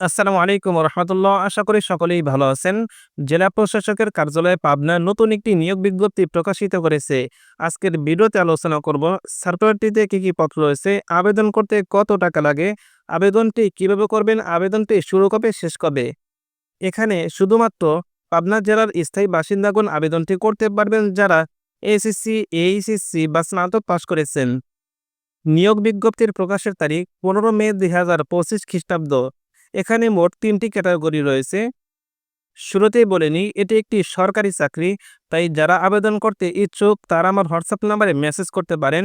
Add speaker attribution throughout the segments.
Speaker 1: আসসালামু আলাইকুম রহমতুল্লাহ আশা করি সকলেই ভালো আছেন। জেলা প্রশাসকের কার্যালয়ে পাবনা নতুন একটি নিয়োগ বিজ্ঞপ্তি প্রকাশিত করেছে। আজকের ভিডিওতে আলোচনা করব সার্কুলারটিতে কি কি পত্র রয়েছে, আবেদন করতে কত টাকা লাগে, আবেদনটি কীভাবে করবেন, আবেদনটি শুরু কবে, শেষ কবে? এখানে শুধুমাত্র পাবনা জেলার স্থায়ী বাসিন্দাগণ আবেদনটি করতে পারবেন যারা এসএসসি এইচএসসি বা স্নাতক পাশ করেছেন। নিয়োগ বিজ্ঞপ্তির প্রকাশের তারিখ পনেরো মে দুই হাজার পঁচিশ খ্রিস্টাব্দ। এখানে মোট তিনটি ক্যাটাগরি রয়েছে। শুরুতেই বলে নিই, এটি একটি সরকারি চাকরি, তাই যারা আবেদন করতে ইচ্ছুক তারা আমার হোয়াটসঅ্যাপ নাম্বারে মেসেজ করতে পারেন।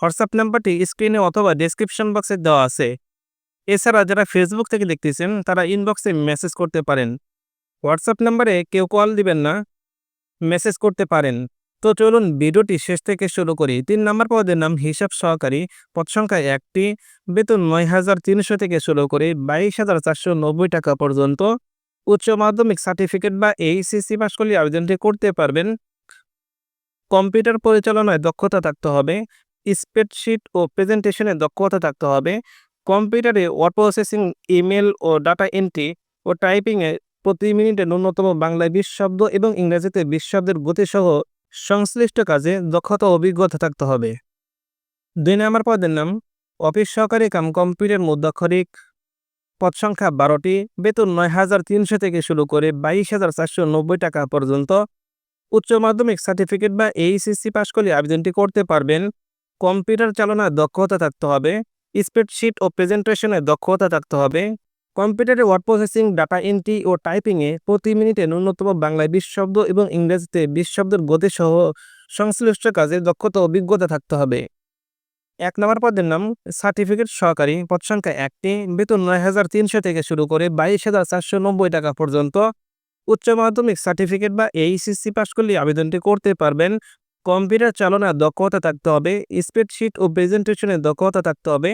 Speaker 1: হোয়াটসঅ্যাপ নাম্বারটি স্ক্রিনে অথবা ডেসক্রিপশন বক্সে দেওয়া আছে। এছাড়া যারা ফেসবুক থেকে দেখতেছেন, তারা ইনবক্সে মেসেজ করতে পারেন। হোয়াটসঅ্যাপ নাম্বারে কেউ কল দিবেন না, মেসেজ করতে পারেন। তো চলুন ভিডিওটি শেষ থেকে শুরু করি। তিন নম্বর পদের নাম হিসাব সহকারী। পদ সংখ্যা একটি। বেতন নয় হাজার তিনশো থেকে শুরু করে বাইশ হাজার চারশো নব্বই টাকা পর্যন্ত। উচ্চ মাধ্যমিক সার্টিফিকেট বা এইচএসসি পাস করলে আবেদনটি করতে পারবেন। কম্পিউটার পরিচালনায় দক্ষতা থাকতে হবে। স্প্রেডশিট ও প্রেজেন্টেশনে দক্ষতা থাকতে হবে। কম্পিউটারে ওয়ার্ড প্রসেসিং, ইমেল ও ডাটা এন্ট্রি ও টাইপিংয়ে প্রতি মিনিটে ন্যূনতম বাংলায় বিশ শব্দ এবং ইংরেজিতে বিশ শব্দের গতিসহ সংশ্লিষ্ট কাজে দক্ষতা অভিজ্ঞতা থাকতে হবে। দুই নম্বর পদের নাম, অফিস সহকারী কাম কম্পিউটার মুদ্রাক্ষরিক পদ সংখ্যা বারোটি, বেতন নয় হাজার তিনশো থেকে শুরু করে বাইশ হাজার চারশো নব্বই টাকা পর্যন্ত। উচ্চ মাধ্যমিক সার্টিফিকেট বা এইচএসসি পাশ করলে আবেদনটি করতে পারবেন। কম্পিউটার চালনায় দক্ষতা থাকতে হবে। স্প্রেডশিট ও প্রেজেন্টেশনে দক্ষতা থাকতে হবে। কম্পিউটারে ওয়ার্ড প্রসেসিং, ডাটা এন্ট্রি ও টাইপিংয়ে প্রতি মিনিটে ন্যূনতম বাংলায় বিশ শব্দ এবং ইংরেজিতে বিশ শব্দের গতিসহ সংশ্লিষ্ট কাজে দক্ষতা অভিজ্ঞতা থাকতে হবে। এক নম্বর পদের নাম, সার্টিফিকেট সহকারী, পদ সংখ্যা একটি, বেতন নয় হাজার তিনশো থেকে শুরু করে বাইশ হাজার চারশো নব্বই টাকা পর্যন্ত। উচ্চ মাধ্যমিক সার্টিফিকেট বা এইচএসসি পাশ করলে আবেদনটি করতে পারবেন। কম্পিউটার চালনার দক্ষতা থাকতে হবে, স্প্রেডশিট ও প্রেজেন্টেশনের দক্ষতা থাকতে হবে।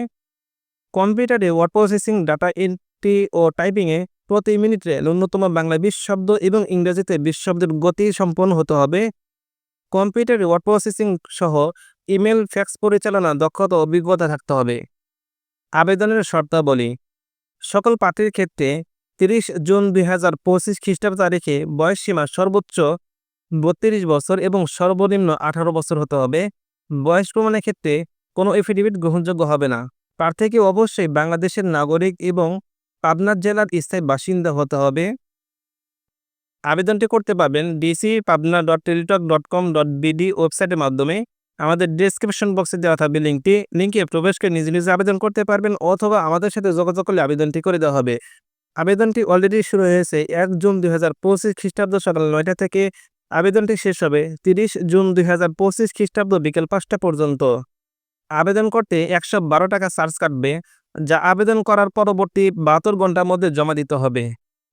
Speaker 1: কম্পিউটারে ওয়ার্ড প্রসেসিং, ডাটা এন্ট্রি ও টাইপিংয়ে প্রতি মিনিটে ন্যূনতম বাংলা বিশ শব্দ এবং ইংরেজিতে বিশ শব্দের গতি সম্পন্ন হতে হবে। কম্পিউটারে ওয়ার্ড প্রসেসিং সহ ইমেল, ফ্যাক্স পরিচালনা, দক্ষতা অভিজ্ঞতা থাকতে হবে। আবেদনের শর্তাবলী। সকল প্রার্থীর ক্ষেত্রে তিরিশ জুন দুই হাজার পঁচিশ খ্রিস্টাব্দ তারিখে বয়সসীমা সর্বোচ্চ বত্রিশ বছর এবং সর্বনিম্ন আঠারো বছর হতে হবে। বয়স প্রমাণের ক্ষেত্রে কোনো এফিডেভিট গ্রহণযোগ্য হবে না। প্রার্থীকে অবশ্যই বাংলাদেশের নাগরিক এবং পাবনা জেলার স্থায়ী বাসিন্দা হতে হবে। আবেদনটি করতে পারবেন DC Pabna dot Teletalk dot com dot BD ওয়েবসাইটের মাধ্যমে। আমাদের ডিসক্রিপশন বক্সে দেওয়া থাকবে লিঙ্কটি লিঙ্কে প্রবেশ করে নিজে নিজে আবেদন করতে পারবেন অথবা আমাদের সাথে যোগাযোগ করলে আবেদনটি করে দেওয়া হবে। আবেদনটি অলরেডি শুরু হয়েছে এক জুন দুই হাজার পঁচিশ খ্রিস্টাব্দ সকাল নয়টা থেকে। আবেদনটি শেষ হবে তিরিশ জুন দুই হাজার পঁচিশ খ্রিস্টাব্দ বিকেল পাঁচটা পর্যন্ত। আবেদন করতে একশো বারো টাকা চার্জ কাটবে। যা আবেদন করার পরবর্তী বাহাত্তর ঘণ্টার মধ্যে জমা দিতে হবে।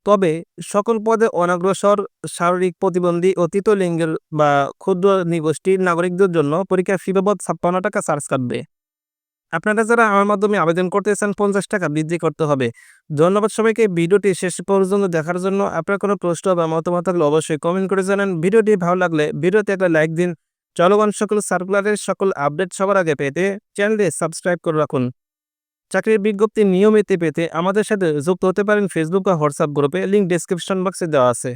Speaker 1: তবে সকল পদে অনগ্রসর শারীরিক প্রতিবন্ধী ও তৃতীয় লিঙ্গের বা ক্ষুদ্র নিগোষ্ঠীর নাগরিকদের জন্য পরীক্ষা ফি বাবদ ছাপ্পান্ন টাকা চার্জ কাটবে। আপনারা যারা আমার মাধ্যমে আবেদন করতে চান পঞ্চাশ টাকা বৃদ্ধি করতে হবে। ধন্যবাদ সবাইকে। ভিডিওটি শেষ পর্যন্ত দেখার জন্য আপনার কোনো প্রশ্ন বা মতামত থাকলে অবশ্যই কমেন্ট করে জানান। ভিডিওটি ভালো লাগলে ভিডিওতে একটা লাইক দিন। চলমান সকল সার্কুলারের সকল আপডেট সবার আগে পেতে চ্যানেলটি সাবস্ক্রাইব করে রাখুন। চাকরির বিজ্ঞপ্তি নিয়মিত পেতে আমাদের সাথে যুক্ত হতে পারেন ফেসবুক বা হোয়াটসঅ্যাপ গ্রুপে লিঙ্ক ডিসক্রিপশন বক্সে দেওয়া আছে।